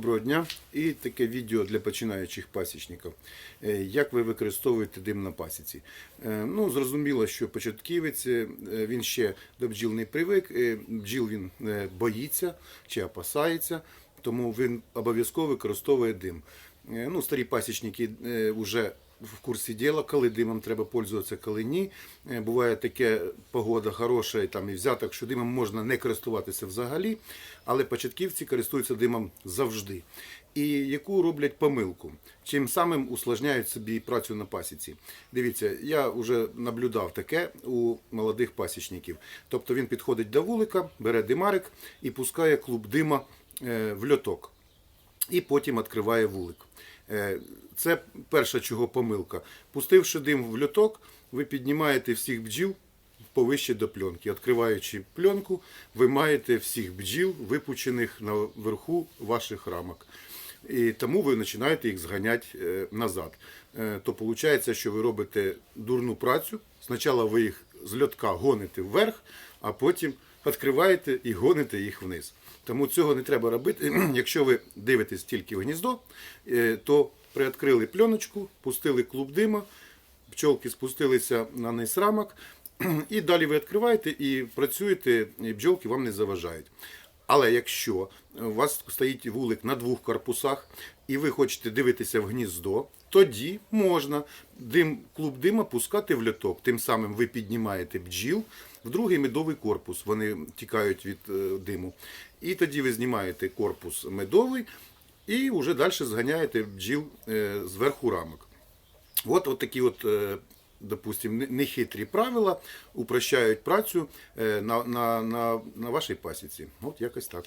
Доброго дня і таке відео для починаючих пасічників. Е, Як ви використовуєте дим на пасіці? Е, Ну, зрозуміло, що початківець е, він ще до бджіл не привик, бджіл він боїться чи опасається, тому він обов'язково використовує дим. Ну, старі пасічники вже в курсі діла, коли димом треба пользуватися, коли ні. Е, Буває таке погода хороша і там і взяток, що димом можна не користуватися взагалі, але початківці користуються димом завжди. І яку роблять помилку, чим самим усложняють собі працю на пасіці. Дивіться, я вже наблюдав таке у молодих пасічників. Тобто він підходить до вулика, бере димарик і пускає клуб дима е, в льоток і потім відкриває вулик. Е, Це перша чого помилка. Пустивши дим в льоток, ви піднімаєте всіх бджіл повище до пленки. Відкриваючи пленку, ви маєте всіх бджіл, випучених наверху ваших рамок. І тому ви починаєте їх зганяти е, назад. Е, То виходить, що ви робите дурну працю. Спочатку ви їх з льотка гоните вверх, а потім відкриваєте і гоните їх вниз. Тому цього не треба робити. Якщо ви дивитесь тільки в гніздо, е, то приоткрили пленочку, пустили клуб дима, пчолки спустилися на низ рамок, і далі ви відкриваєте і працюєте, і бджолки вам не заважають. Але якщо у вас стоїть вулик на двох корпусах, і ви хочете дивитися в гніздо, тоді можна дим, клуб дима пускати в льоток. Тим самим ви піднімаєте бджіл в другий медовий корпус. Вони тікають від е, диму. І тоді ви знімаєте корпус медовий і вже далі зганяєте бджіл е, зверху рамок. От, от такі от, е, допустим, не- нехитрі правила упрощають працю е, на, на, на, на вашій пасіці. От якось так.